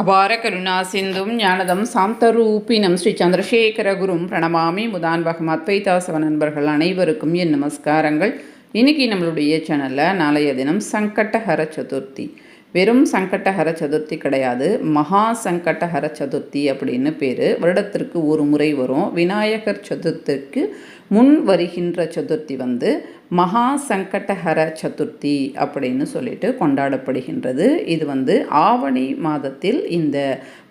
அபார கருணா சிந்தும் ஞானதம் சாந்தரூபினம் ஸ்ரீ சந்திரசேகர குரும் பிரணமாமி முதான்பகம் அத்வைதாசவ நண்பர்கள் அனைவருக்கும் என் நமஸ்காரங்கள். இன்றைக்கி நம்மளுடைய சேனலில் நாளைய தினம் சங்கட்டஹர சதுர்த்தி. வெறும் சங்கட்டஹர சதுர்த்தி கிடையாது. மகா சங்கட்டஹர சதுர்த்தி அப்படின்னு பேர். வருடத்திற்கு ஒரு முறை வரும். விநாயகர் சதுர்த்திக்கு முன் வருகின்ற சதுர்த்தி வந்து மகா சங்கடஹர சதுர்த்தி அப்படின்னு சொல்லிட்டு கொண்டாடப்படுகின்றது. இது வந்து ஆவணி மாதத்தில் இந்த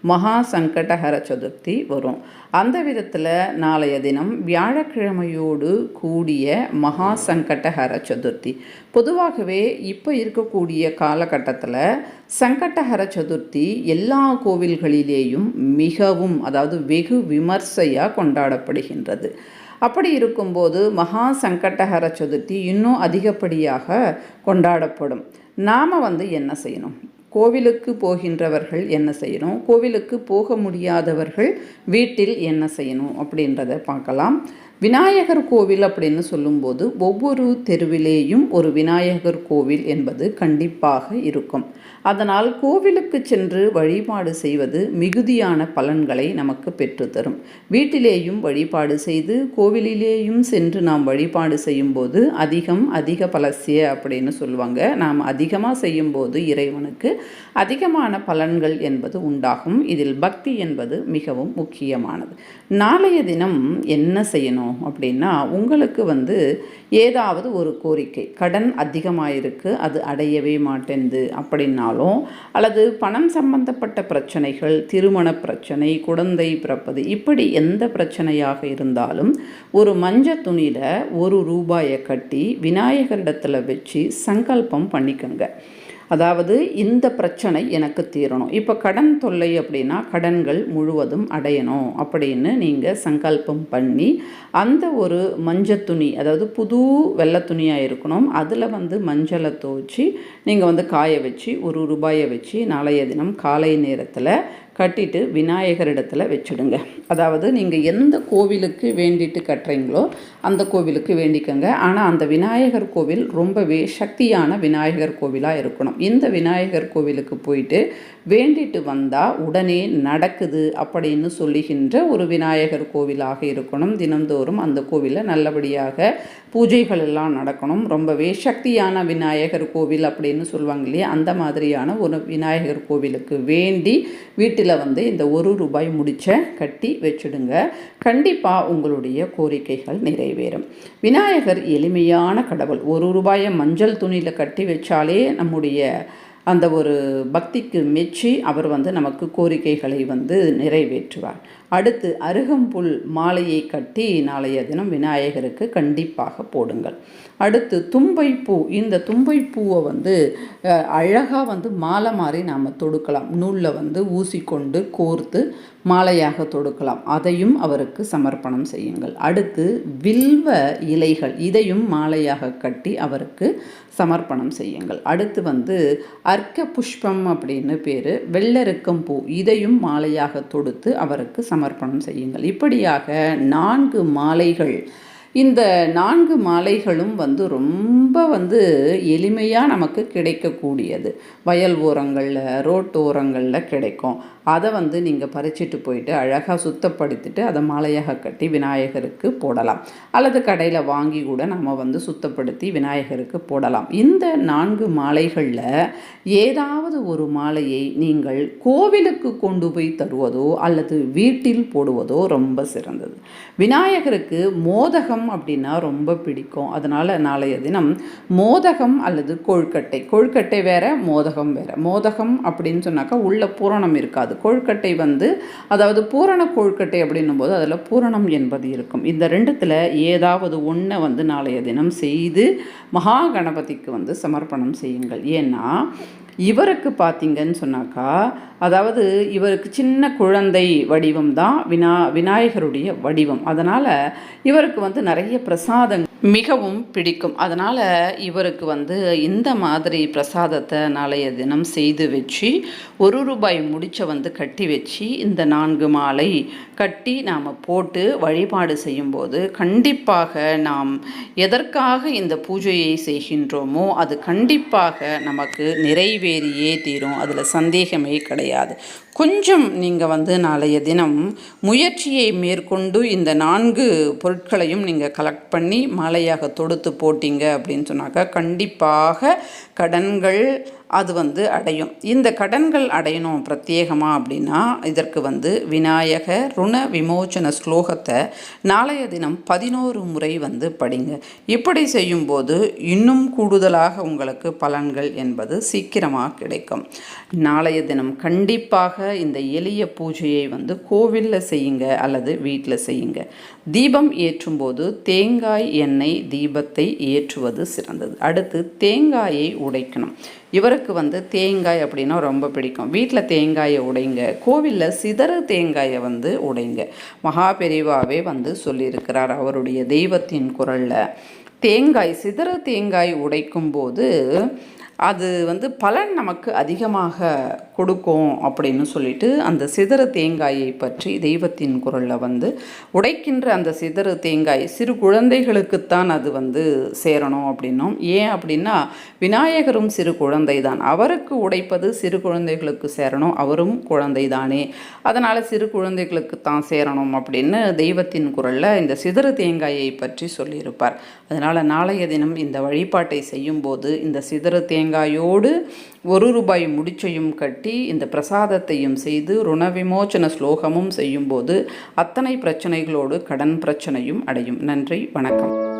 மகா சங்கடஹர சதுர்த்தி வரும். அந்த விதத்தில் நாளைய தினம் வியாழக்கிழமையோடு கூடிய மகா சங்கடஹர சதுர்த்தி. பொதுவாகவே இப்போ இருக்கக்கூடிய காலகட்டத்தில் சங்கடஹர சதுர்த்தி எல்லா கோவில்களிலேயும் மிகவும் அதாவது வெகு விமர்சையாக கொண்டாடப்படுகின்றது. அப்படி இருக்கும்போது மகா சங்கடஹர சதுர்த்தி இன்னும் அதிகப்படியாக கொண்டாடப்படும். நாம் வந்து என்ன செய்யணும்? கோவிலுக்கு போகின்றவர்கள் என்ன செய்யணும்? கோவிலுக்கு போக முடியாதவர்கள் வீட்டில் என்ன செய்யணும் அப்படின்றத பார்க்கலாம். விநாயகர் கோவில் அப்படின்னு சொல்லும்போது ஒவ்வொரு தெருவிலேயும் ஒரு விநாயகர் கோவில் என்பது கண்டிப்பாக இருக்கும். அதனால் கோவிலுக்கு சென்று வழிபாடு செய்வது மிகுதியான பலன்களை நமக்கு பெற்றுத்தரும் வீட்டிலேயும் வழிபாடு செய்து கோவிலிலேயும் சென்று நாம் வழிபாடு செய்யும்போது அதிகம் அதிக பலசிய அப்படின்னு சொல்லுவாங்க. நாம் அதிகமாக செய்யும்போது இறைவனுக்கு அதிகமான பலன்கள் என்பது உண்டாகும். இதில் பக்தி என்பது மிகவும் முக்கியமானது. நாளைய தினம் என்ன செய்யணும்? அப்படின்னா உங்களுக்கு வந்து ஏதாவது ஒரு கோரிக்கை. கடன் அதிகமாயிருக்கு அது அடையவே மாட்டேங்குது அப்படின்னாலும் அல்லது பணம் சம்பந்தப்பட்ட பிரச்சனைகள் திருமண பிரச்சனை குழந்தை பிறப்பது இப்படி எந்த பிரச்சனையாக இருந்தாலும் ஒரு மஞ்சள் துணியில் ஒரு ரூபாயை கட்டி விநாயகரிடத்தில் வச்சு சங்கல்பம் பண்ணிக்கோங்க. அதாவது இந்த பிரச்சனை எனக்கு தீரணும். இப்போ கடன் தொல்லை அப்படின்னா கடன்கள் முழுவதும் அடையணும் அப்படின்னு நீங்கள் சங்கல்பம் பண்ணி அந்த ஒரு மஞ்சள் துணி அதாவது புது வெள்ளை துணியாக இருக்கணும். அதில் வந்து மஞ்சளை துவச்சி நீங்கள் வந்து காய வச்சு ஒரு ரூபாயை வச்சு நாளைய தினம் காலை நேரத்தில் கட்டிட்டு விநாயகரிடத்தில் வச்சுடுங்க. அதாவது நீங்கள் எந்த கோவிலுக்கு வேண்டிட்டு கட்டுறீங்களோ அந்த கோவிலுக்கு வேண்டிக்கோங்க. ஆனால் அந்த விநாயகர் கோவில் ரொம்பவே சக்தியான விநாயகர் கோவிலாக இருக்கணும். இந்த விநாயகர் கோவிலுக்கு போயிட்டு வேண்டிட்டு வந்தால் உடனே நடக்குது அப்படின்னு சொல்லுகின்ற ஒரு விநாயகர் கோவிலாக இருக்கணும். தினந்தோறும் அந்த கோவிலில் நல்லபடியாக பூஜைகள் எல்லாம் நடக்கணும். ரொம்பவே சக்தியான விநாயகர் கோவில் அப்படின்னு சொல்லுவாங்க இல்லையா? அந்த மாதிரியான ஒரு விநாயகர் கோவிலுக்கு வேண்டி வீட்டில் வந்து இந்த ஒரு ரூபாய் முடிச்ச கட்டி வச்சுடுங்க. கண்டிப்பாக உங்களுடைய கோரிக்கைகள் நிறைவேறும். விநாயகர் எளிமையான கடவுள். ஒரு ரூபாயை மஞ்சள் துணியில் கட்டி வச்சாலே நம்முடைய அந்த ஒரு பக்திக்கு மெச்சி அவர் வந்து நமக்கு கோரிக்கைகளை வந்து நிறைவேற்றுவார். அடுத்து அருகம்புல் மாலையை கட்டி நாளைய தினம் விநாயகருக்கு கண்டிப்பாக போடுங்கள். அடுத்து தும்பைப்பூ இந்த தும்பைப்பூவை வந்து அழகாக வந்து மாலை மாதிரி நாம் தொடுக்கலாம். நூலில் வந்து ஊசி கொண்டு கோர்த்து மாலையாக தொடுக்கலாம். அதையும் அவருக்கு சமர்ப்பணம் செய்யுங்கள். அடுத்து வில்வ இலைகள் இதையும் மாலையாக கட்டி அவருக்கு சமர்ப்பணம் செய்யுங்கள். அடுத்து வந்து அர்க்க புஷ்பம் அப்படின்னு பேர் வெள்ளருக்கம் பூ இதையும் மாலையாக தொடுத்து அவருக்கு சமர்ப்பணம் செய்யுங்கள். இப்படியாக நான்கு மாலைகள் இந்த நான்கு மாலைகளும் வந்து ரொம்ப வந்து எளிமையாக நமக்கு கிடைக்கக்கூடியது. வயல் ஓரங்களில் ரோட்டு ஓரங்களில் கிடைக்கும். அதை வந்து நீங்கள் பறிச்சிட்டு போயிட்டு அழகாக சுத்தப்படுத்திட்டு அதை மாலையாக கட்டி விநாயகருக்கு போடலாம். அல்லது கடையில் வாங்கி கூட நம்ம வந்து சுத்தப்படுத்தி விநாயகருக்கு போடலாம். இந்த நான்கு மாலைகளில் ஏதாவது ஒரு மாலையை நீங்கள் கோவிலுக்கு கொண்டு போய் தருவதோ அல்லது வீட்டில் போடுவதோ ரொம்ப சிறந்தது. விநாயகருக்கு மோதகம் அப்படின்னா ரொம்ப பிடிக்கும். அதனால் நாளைய தினம் மோதகம் அல்லது கொழுக்கட்டை. கொழுக்கட்டை வேற மோதகம் வேற. மோதகம் அப்படின்னு சொன்னாக்கா உள்ள பூரணம் இருக்காது. கொழுக்கட்டை வந்து அதாவது பூரண கொழுக்கட்டை அப்படின்னும் போது அதில் பூரணம் என்பது இருக்கும். இந்த ரெண்டுத்தில் ஏதாவது ஒன்றை வந்து நாளைய தினம் செய்து மகா கணபதிக்கு வந்து சமர்ப்பணம் செய்யுங்கள். ஏன்னா இவருக்கு பார்த்தீங்கன்னு சொன்னாக்கா அதாவது இவருக்கு சின்ன குழந்தை வடிவம் தான் வினா விநாயகருடைய வடிவம். அதனால் இவருக்கு வந்து நிறைய பிரசாதங்கள் மிகவும் பிடிக்கும். அதனால் இவருக்கு வந்து இந்த மாதிரி பிரசாதத்தை நாளைய தினம் செய்து வச்சு ஒரு ரூபாய் முடிச்ச வந்து கட்டி வச்சு இந்த நான்கு மாலை கட்டி நாம் போட்டு வழிபாடு செய்யும்போது கண்டிப்பாக நாம் எதற்காக இந்த பூஜையை செய்கின்றோமோ அது கண்டிப்பாக நமக்கு நிறைவேறியே தீரும். அதில் சந்தேகமே கிடையாது. கொஞ்சம் நீங்கள் வந்து நாளைய தினம் முயற்சியை மேற்கொண்டு இந்த நான்கு பொருட்களையும் நீங்கள் கலெக்ட் பண்ணி மாலையாக தொடுத்து போட்டீங்க அப்படின்னு சொன்னாக்கா கண்டிப்பாக கடன்கள் அது வந்து அடையும். இந்த கடன்கள் அடையணும் பிரத்யேகமாக அப்படின்னா இதற்கு வந்து விநாயக ருண விமோச்சன ஸ்லோகத்தை நாளைய தினம் பதினோரு முறை வந்து படிங்க. இப்படி செய்யும்போது இன்னும் கூடுதலாக உங்களுக்கு பலன்கள் என்பது சீக்கிரமாக கிடைக்கும். நாளைய தினம் கண்டிப்பாக இந்த எளிய பூஜையை வந்து கோவிலில் செய்யுங்க அல்லது வீட்டில் செய்யுங்க. தீபம் ஏற்றும்போது தேங்காய் எண்ணெய் தீபத்தை ஏற்றுவது சிறந்தது. அடுத்து தேங்காயை உடைக்கணும். இவருக்கு வந்து தேங்காய் அப்படின்னா ரொம்ப பிடிக்கும். வீட்டில் தேங்காயை உடைங்க. கோவிலில் சிதறு தேங்காயை வந்து உடைங்க. மகா பெரிவாவே வந்து சொல்லியிருக்கிறார் அவருடைய தெய்வத்தின் குரலில். தேங்காய் சிதறு தேங்காய் உடைக்கும் போது அது வந்து பலன் நமக்கு அதிகமாக கொடுக்கும் அப்படின்னு சொல்லிட்டு அந்த சிதறு தேங்காயை பற்றி தெய்வத்தின் குரலில் வந்து உடைக்கின்ற அந்த சிதறு தேங்காய் சிறு குழந்தைகளுக்குத்தான் அது வந்து சேரணும் அப்படின்னும். ஏன் அப்படின்னா விநாயகரும் சிறு குழந்தை தான் அவருக்கு உடைப்பது சிறு குழந்தைகளுக்கு சேரணும் அவரும் குழந்தை தானே அதனால் சிறு குழந்தைகளுக்கு தான் சேரணும் அப்படின்னு தெய்வத்தின் குரலில் இந்த சிதறு தேங்காயை பற்றி சொல்லியிருப்பார். அதனால் நாளைய தினம் இந்த வழிபாட்டை செய்யும்போது இந்த சிதறு தேங்காயோடு ஒரு ரூபாய் முடிச்சையும் கட்டி இந்த பிரசாதத்தையும் செய்து ருணவிமோச்சன ஸ்லோகமும் செய்யும்போது அத்தனை பிரச்சனைகளோடு கடன் பிரச்சனையும் அடையும். நன்றி வணக்கம்.